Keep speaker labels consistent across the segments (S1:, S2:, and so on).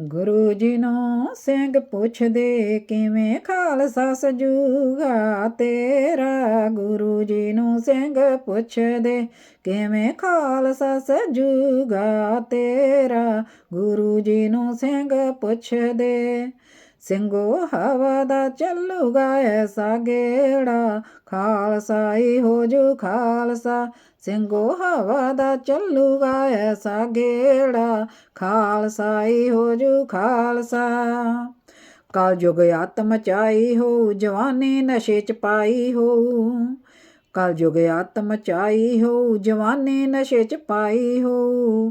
S1: ਗੁਰੂ ਜੀ ਨੂੰ ਸਿੰਘ ਪੁੱਛਦੇ ਕਿਵੇਂ ਖਾਲਸਾ ਸਜੂਗਾ ਤੇਰਾ? ਗੁਰੂ ਜੀ ਨੂੰ ਸਿੰਘ ਪੁੱਛਦੇ ਕਿਵੇਂ ਖਾਲਸਾ ਸਜੂਗਾ ਤੇਰਾ? ਗੁਰੂ ਜੀ ਨੂੰ ਸਿੰਘ ਪੁੱਛਦੇ ਸਿੰਘੋ ਹਵਾ ਦਾ ਚੱਲੂਗਾ ਐਸਾ ਗੇੜਾ। ਖਾਲਸਾਈ ਹੋ ਜੂ ਖਾਲਸਾ ਸਿੰਘੋ ਹਵਾ ਦਾ ਚੱਲੂਗਾ ਐਸਾ ਗੇੜਾ। ਖਾਲਸਾ ਹੋ ਜੂ ਖਾਲਸਾ ਕਲ ਯੁਗ ਆਤਮ ਚਾਈ ਹੋ ਜਵਾਨੀ ਨਸ਼ੇ ਚ ਪਾਈ ਹੋ ਕਲ ਯੁਗ ਆਤਮ ਚਾਈ ਹੋ, ਜਵਾਨੀ ਨਸ਼ੇ ਚ ਪਾਈ ਹੋ।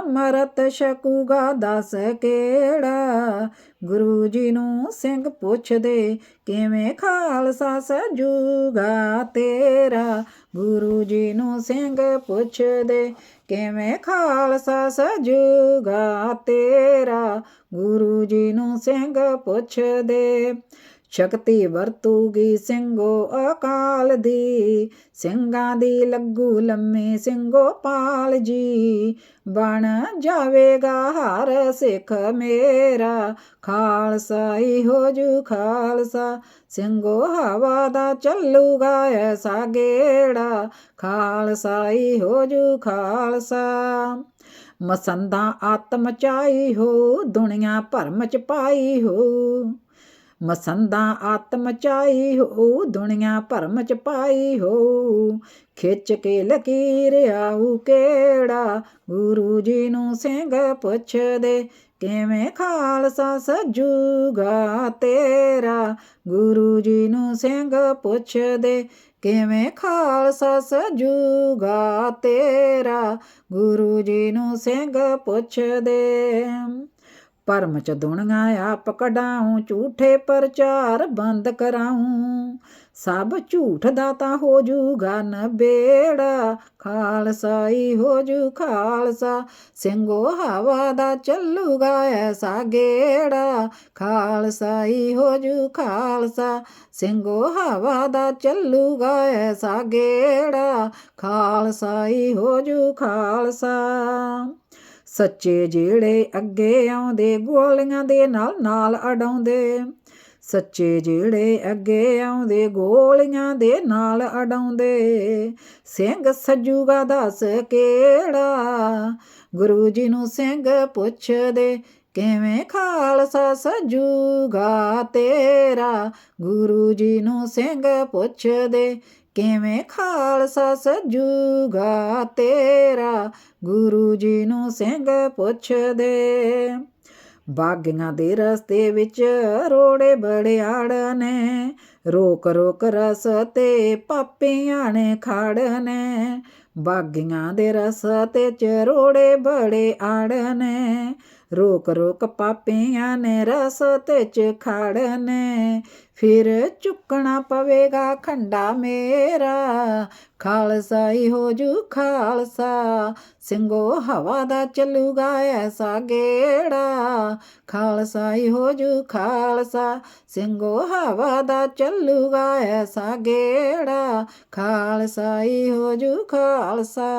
S1: ਅਮਰਤ ਸ਼ਕੂਗਾ ਦਸ ਕਿਹੜਾ? ਗੁਰੂ ਜੀ ਨੂੰ ਸਿੰਘ ਪੁੱਛਦੇ, ਕਿਵੇਂ ਖਾਲਸਾ ਸਜੂਗਾ ਤੇਰਾ? ਗੁਰੂ ਜੀ ਨੂੰ ਸਿੰਘ ਪੁੱਛਦੇ, ਕਿਵੇਂ ਖਾਲਸਾ ਸਜੂਗਾ ਤੇਰਾ? ਗੁਰੂ ਜੀ ਨੂੰ ਸਿੰਘ ਪੁੱਛਦੇ ਸ਼ਕਤੀ ਵਰਤੂਗੀ ਸਿੰਘੋ ਅਕਾਲ ਦੀ। ਸਿੰਘਾਂ ਦੀ ਲੱਗੂ ਲੰਮੀ ਸਿੰਘੋ ਪਾਲ ਜੀ। ਬਣ ਜਾਵੇਗਾ ਹਰ ਸਿੱਖ ਮੇਰਾ। ਖਾਲਸਾ ਹੀ ਹੋ ਜੂ ਖਾਲਸਾ। ਸਿੰਘੋ ਹਵਾ ਦਾ ਚੱਲੂਗਾ ਐਸਾ ਗੇੜਾ। ਖਾਲਸਾ ਹੀ ਹੋ ਜੂ ਖਾਲਸਾ। ਮਸੰਦਾ ਆਤਮ ਚਾਈ ਹੋ, ਦੁਨੀਆ ਭਰਮ ਚ ਪਾਈ ਹੋ। ਮਸੰਦਾਂ ਆਤਮ ਚਾਈ ਹੋ, ਦੁਨੀਆ ਭਰਮ ਚ ਪਾਈ ਹੋ। ਖਿੱਚ ਕੇ ਲਕੀਰ ਆਉ ਕਿਹੜਾ? ਗੁਰੂ ਜੀ ਨੂੰ ਸਿੰਘ ਪੁੱਛਦੇ, ਕਿਵੇਂ ਖਾਲਸਾ ਸਜੂਗਾ ਤੇਰਾ? ਗੁਰੂ ਜੀ ਨੂੰ ਸਿੰਘ ਪੁੱਛਦੇ, ਕਿਵੇਂ ਖਾਲਸਾ ਸਜੂਗਾ ਤੇਰਾ? ਗੁਰੂ ਜੀ ਨੂੰ ਸਿੰਘ ਪੁੱਛਦੇ। ਭਰਮ ਚ ਦੁਨੀਆ ਆਪ ਕਢਾਉ, ਝੂਠੇ ਪ੍ਰਚਾਰ ਬੰਦ ਕਰਾਉ। ਸਭ ਝੂਠ ਦਾ ਤਾਂ ਹੋ ਜੂਗਾ ਨਬੇੜਾ ਖਾਲਸਾਈ ਹੀ ਹੋ ਜੂ ਖਾਲਸਾ। ਸਿੰਘੋ ਹਵਾ ਦਾ ਚੱਲੂਗਾ ਐਸਾ ਗੇੜਾ ਖਾਲਸਾਈ ਹੋ ਜੂ ਖਾਲਸਾ। ਸਿੰਘੋ ਹਵਾ ਦਾ ਚੱਲੂਗਾ ਐਸਾ ਗੇੜਾ ਖਾਲਸਾਈ ਹੋ ਜੂ ਖਾਲਸਾ। ਸੱਚੇ ਜਿਹੜੇ ਅੱਗੇ ਆਉਂਦੇ, ਗੋਲੀਆਂ ਦੇ ਨਾਲ ਨਾਲ ਅਡਾਉਂਦੇ। ਸੱਚੇ ਜਿਹੜੇ ਅੱਗੇ ਆਉਂਦੇ, ਗੋਲੀਆਂ ਦੇ ਨਾਲ ਅਡਾਉਂਦੇ। ਸਿੰਘ ਸੱਜੂਗਾ ਦੱਸ ਕਿਹੜਾ? ਗੁਰੂ ਜੀ ਨੂੰ ਸਿੰਘ ਪੁੱਛਦੇ ਕਿਵੇਂ ਖਾਲਸਾ ਸਜੂਗਾ ਤੇਰਾ? ਗੁਰੂ ਜੀ ਨੂੰ ਸਿੰਘ ਪੁੱਛਦੇ, ਕਿਵੇਂ ਖਾਲਸਾ ਸਜੂਗਾ ਤੇਰਾ? ਗੁਰੂ ਜੀ ਨੂੰ ਸਿੰਘ ਪੁੱਛਦੇ। ਬਾਗੀਆਂ ਦੇ ਰਸਤੇ ਵਿੱਚ ਰੋੜੇ ਬੜਿਆੜ ਨੇ ਰੋਕ ਰੋਕ ਰਸਤੇ ਪਾਪੀਆਂ ਨੇ ਖੜ ਨੇ ਬਾਗੀਆਂ ਦੇ ਰਸਤੇ ਚ ਰੋੜੇ ਬੜੇ ਆੜ ਨੇ ਰੋਕ ਰੋਕ ਪਾਪੀਆਂ ਨੇ ਰਸਤੇ ਚ ਖੜ ਫਿਰ ਚੁੱਕਣਾ ਪਵੇਗਾ ਖੰਡਾ ਮੇਰਾ। ਖਾਲਸਾ ਹੀ ਹੋ ਜੂ ਖਾਲਸਾ, ਸਿੰਘੋ ਹਵਾ ਦਾ ਚੱਲੂਗਾ ਐਸਾ ਗੇੜਾ। ਖਾਲਸਾ ਹੀ ਹੋ ਜੂ ਖਾਲਸਾ, ਸਿੰਘੋ ਹਵਾ ਦਾ ਚੱਲੂਗਾ ਐਸਾ ਗੇੜਾ। ਖਾਲਸਾ ਹੀ ਹੋ ਜੂ ਖਾਲਸਾ।